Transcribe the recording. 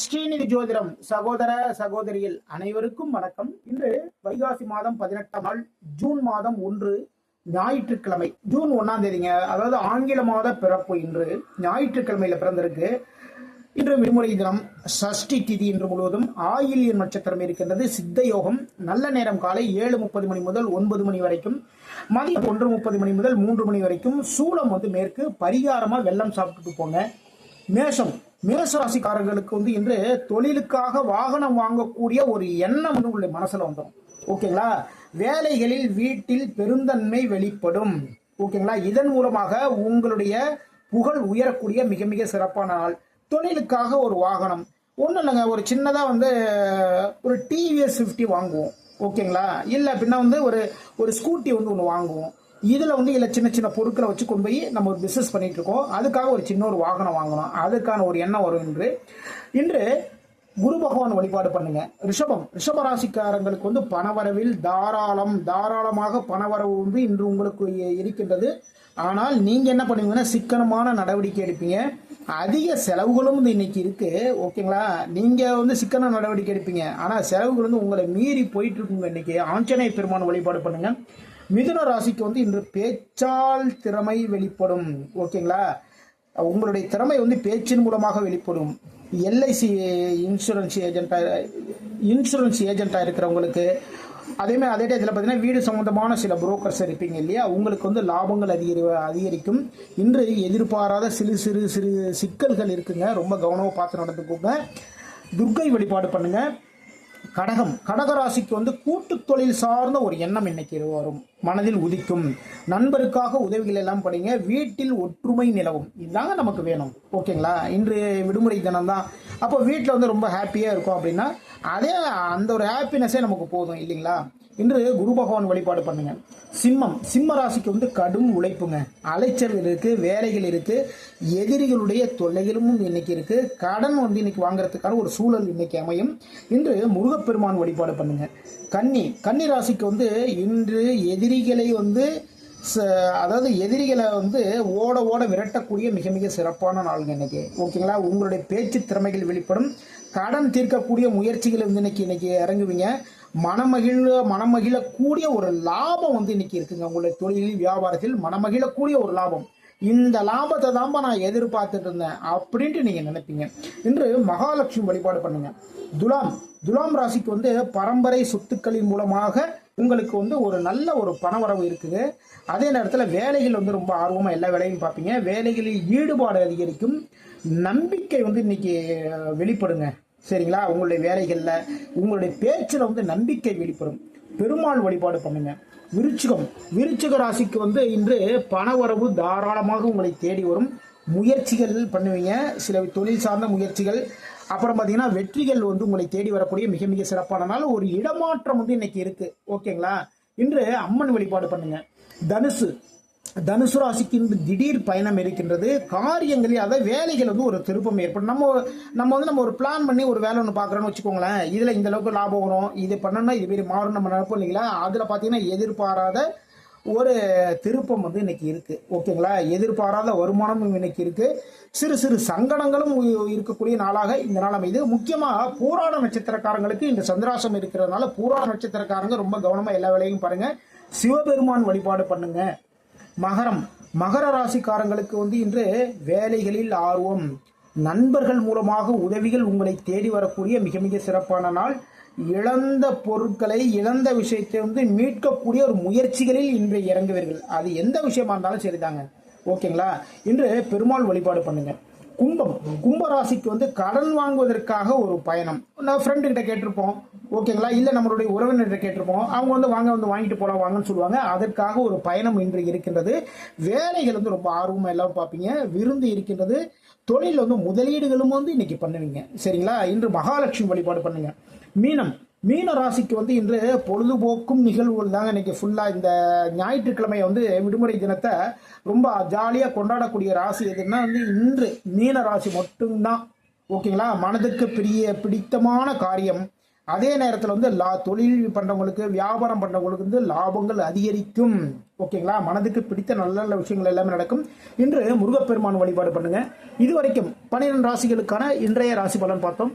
ஸ்ரீநிதி ஜோதிடம் சகோதர சகோதரியில் அனைவருக்கும் வணக்கம். இன்று வைகாசி மாதம் பதினெட்டாம் நாள் ஜூன் மாதம் ஒன்று ஞாயிற்றுக்கிழமை. ஜூன் ஒன்னாம் தேதிங்க. அதாவது ஆங்கில மாத பிறப்பு இன்று ஞாயிற்றுக்கிழமையில பிறந்திருக்கு. இன்று விடுமுறை தினம் சஷ்டி திதி இன்று முழுவதும் ஆயில்யன் நட்சத்திரம் இருக்கின்றது. சித்த யோகம் நல்ல நேரம் காலை ஏழு முப்பது மணி முதல் ஒன்பது மணி வரைக்கும் மதியம் ஒன்று முப்பது மணி முதல் மூன்று மணி வரைக்கும் சூளம் வந்து மேற்கு பரிகாரமா வெள்ளம் சாப்பிட்டுட்டு போங்க. மேஷம் மேசராசிக்காரர்களுக்கு வந்து இன்று தொழிலுக்காக வாகனம் வாங்கக்கூடிய ஒரு எண்ணம் வந்து உங்களுடைய மனசுல வந்துடும் ஓகேங்களா? வேலைகளில் வீட்டில் பெருந்தன்மை வெளிப்படும். ஓகேங்களா? இதன் மூலமாக உங்களுடைய புகழ் உயரக்கூடிய மிக மிக சிறப்பான நாள். தொழிலுக்காக ஒரு வாகனம். ஒன்றும் இல்லைங்க. ஒரு சின்னதாக வந்து ஒரு டிவிஎஸ் ஃபிஃப்டி வாங்குவோம். ஓகேங்களா? இல்லை அப்படின்னா வந்து ஒரு ஒரு ஸ்கூட்டி வந்து ஒன்று வாங்குவோம். இதில் வந்து இல்லை சின்ன சின்ன பொருட்களை வச்சு கொண்டு போய் நம்ம ஒரு பிஸ்னஸ் பண்ணிட்டு இருக்கோம். அதுக்காக ஒரு சின்ன ஒரு வாகனம் வாங்கணும். அதுக்கான ஒரு எண்ணம் வரும் என்று இன்று குரு பகவான் வழிபாடு பண்ணுங்க. ரிஷபம். ரிஷப ராசிக்காரங்களுக்கு வந்து பணவரவில் தாராளம் தாராளமாக பணவரவு வந்து இன்று உங்களுக்கு இருக்கின்றது. ஆனால் நீங்க என்ன பண்ணுவீங்கன்னா சிக்கனமான நடவடிக்கை எடுப்பீங்க. அதிக செலவுகளும் வந்து இன்னைக்கு இருக்கு. ஓகேங்களா? நீங்க வந்து சிக்கன நடவடிக்கை எடுப்பீங்க. ஆனால் செலவுகள் வந்து உங்களை மீறி போயிட்டு இருக்குங்க இன்னைக்கு. ஆஞ்சநேய பெருமான் வழிபாடு பண்ணுங்க. மிதுன ராசிக்கு வந்து இன்று பேச்சால் திறமை வெளிப்படும். ஓகேங்களா? உங்களுடைய திறமை வந்து பேச்சின் மூலமாக வெளிப்படும். எல்ஐசி இன்சூரன்ஸ் ஏஜென்ட்டாக இன்சூரன்ஸ் ஏஜென்ட்டாக இருக்கிறவங்களுக்கு அதே மாதிரி அதே டயத்தில் பார்த்தீங்கன்னா வீடு சம்மந்தமான சில புரோக்கர்ஸ் இருப்பீங்க இல்லையா? உங்களுக்கு வந்து லாபங்கள் அதிகரி அதிகரிக்கும். இன்று எதிர்பாராத சிறு சிறு சிறு சிக்கல்கள் இருக்குங்க. ரொம்ப கவனமாக பார்த்து நடந்துக்கோங்க. துர்க்கை வழிபாடு பண்ணுங்கள் கடகம் கடக ராசிக்கு வந்து கூட்டு தொழில் சார்ந்த ஒரு எண்ணம் இன்னைக்கு வரும். மனதில் உதிக்கும். நண்பருக்காக உதவிகள் எல்லாம் படிங்க வீட்டில் ஒற்றுமை நிலவும். இதுதாங்க நமக்கு வேணும். ஓகேங்களா? இன்று விடுமுறை தினம் தான் அப்போ வீட்டில் வந்து ரொம்ப ஹாப்பியாக இருக்கும் அப்படின்னா அதே அந்த ஒரு ஹாப்பினஸே நமக்கு போதும் இல்லைங்களா? இன்று குரு பகவான் வழிபாடு பண்ணுங்க. சிம்மம். சிம்ம ராசிக்கு வந்து கடும் உழைப்புங்க. அலைச்சல் இருக்கு வேலைகள் இருக்கு எதிரிகளுடைய தொல்லைகளும் இன்னைக்கு இருக்கு. கடன் வந்து இன்னைக்கு வாங்குறதுக்கான ஒரு சூழல் இன்னைக்கு அமையும். இன்று முருகப்பெருமான் வழிபாடு பண்ணுங்க. கன்னி. கன்னி ராசிக்கு வந்து இன்று எதிரிகளை வந்து ச- அதாவது எதிரிகளை வந்து ஓட ஓட விரட்டக்கூடிய மிக மிக சிறப்பான நாளுங்க இன்னைக்கு. ஓகேங்களா? உங்களுடைய பேச்சு திறமைகள் வெளிப்படும். கடன் தீர்க்கக்கூடிய முயற்சிகள் வந்து இன்னைக்கு இன்னைக்கு இறங்குவீங்க. மனமகிழ மனமகிழக்கூடிய ஒரு லாபம் வந்து இன்னைக்கு இருக்குங்க. உங்களுடைய தொழிலில் வியாபாரத்தில் மனமகிழக்கூடிய ஒரு லாபம். இந்த லாபத்தை தான்பா நான் எதிர்பார்த்துட்டு இருந்தேன் அப்படின்ட்டு நீங்க நினைப்பீங்க. இன்று மகாலட்சுமி வழிபாடு பண்ணுங்க. துலாம் துலாம் ராசிக்கு வந்து பரம்பரை சொத்துக்களின் மூலமாக உங்களுக்கு வந்து ஒரு நல்ல ஒரு பணவரவு இருக்குது. அதே நேரத்தில் வேலைகள் வந்து ரொம்ப ஆர்வமாக எல்லா வேலையும் பார்ப்பீங்க. வேலைகளில் ஈடுபாடு அதிகரிக்கும். நம்பிக்கை வந்து இன்னைக்கு வெளிப்படுங்க. சரிங்களா? உங்களுடைய வேலைகளில் உங்களுடைய பேச்சில் வந்து நம்பிக்கை வெளிப்படும். பெருமாள் வழிபாடு பண்ணுங்க. விருச்சிகம். விருச்சிக ராசிக்கு வந்து இன்று பணவரவு தாராளமாக உங்களை தேடி வரும். முயற்சிகள் பண்ணுவீங்க. சில தொழில் சார்ந்த முயற்சிகள். அப்புறம் பார்த்தீங்கன்னா வெற்றிகள் வந்து உங்களை தேடி வரக்கூடிய மிக மிக சிறப்பான நாள். ஒரு இடமாற்றம் வந்து இன்னைக்கு இருக்கு. ஓகேங்களா? இன்று அம்மன் வழிபாடு பண்ணுங்க. தனுசு. தனுசு ராசிக்கு இன்று திடீர் பயணம் இருக்கின்றது. காரியங்களில் அதாவது வேலைகள் வந்து ஒரு திருப்பம் ஏற்படும். நம்ம நம்ம வந்து நம்ம ஒரு பிளான் பண்ணி ஒரு வேலை ஒன்று பார்க்குறோன்னு வச்சுக்கோங்களேன். இதில் இந்த அளவுக்கு லாபம் வரும். இது பண்ணணும்னா இது மாரி மாறும் நம்ம நினைப்போம் இல்லைங்களா? அதில் பார்த்தீங்கன்னா எதிர்பாராத ஒரு திருப்பம் வந்து இன்னைக்கு இருக்கு. ஓகேங்களா? எதிர்பாராத வருமானமும் இன்னைக்கு இருக்கு. சிறு சிறு சங்கடங்களும் இருக்கக்கூடிய நாளாக இந்த நாள் அமைது முக்கியமாக பூராட நட்சத்திரக்காரங்களுக்கு இந்த சந்திராசம் இருக்கிறதுனால பூராட நட்சத்திரக்காரங்க ரொம்ப கவனமாக எல்லா வேலையும் பாருங்க. சிவபெருமான் வழிபாடு பண்ணுங்க. மகரம் மகர ராசிக்காரங்களுக்கு வந்து இன்று வேலைகளில் ஆர்வம். நண்பர்கள் மூலமாக உதவிகள் உங்களை தேடி வரக்கூடிய மிக மிக சிறப்பான நாள். இழந்த பொருட்களை இழந்த விஷயத்தை வந்து மீட்கக்கூடிய ஒரு முயற்சிகளில் இன்று இறங்குவீர்கள். அது எந்த விஷயமா இருந்தாலும் சரிதாங்க. ஓகேங்களா? இன்று பெருமாள் வழிபாடு பண்ணுங்கள் கும்பம் கும்பராசிக்கு வந்து கடன் வாங்குவதற்காக ஒரு பயணம். நான் ஃப்ரெண்டு கிட்ட கேட்டிருப்போம். ஓகேங்களா இல்லை நம்மளுடைய உறவினர்கிட்ட கேட்டிருப்போம். அவங்க வந்து வாங்க வந்து வாங்கிட்டு போகலாம் வாங்கன்னு சொல்லுவாங்க. அதற்காக ஒரு பயணம் இன்று இருக்கின்றது. வேலைகள் வந்து ரொம்ப ஆர்வமாக எல்லாம் பார்ப்பீங்க. விருந்து இருக்கின்றது. தொழில் வந்து முதலீடுகளும் வந்து இன்னைக்கு பண்ணுவீங்க. சரிங்களா? இன்று மகாலட்சுமி வழிபாடு பண்ணுங்க. மீனம். மீன ராசிக்கு வந்து இன்று பொழுதுபோக்கும் நிகழ்வுகள் தாங்க இன்னைக்கு ஃபுல்லாக இந்த ஞாயிற்றுக்கிழமை வந்து விடுமுறை தினத்தை ரொம்ப ஜாலியாக கொண்டாடக்கூடிய ராசி எதுன்னா வந்து இன்று மீன ராசி மட்டும்தான். ஓகேங்களா? மனதுக்கு பிரிய பிடித்தமான காரியம். அதே நேரத்தில் வந்து லா தொழில் பண்ணுறவங்களுக்கு வியாபாரம் பண்ணுறவங்களுக்கு வந்து லாபங்கள் அதிகரிக்கும். ஓகேங்களா? மனதுக்கு பிடித்த நல்ல நல்ல விஷயங்கள் எல்லாமே நடக்கும். இன்று முருகப்பெருமான் வழிபாடு பண்ணுங்க. இதுவரைக்கும் பன்னிரெண்டு ராசிகளுக்கான இன்றைய ராசி பலன் பார்த்தோம்.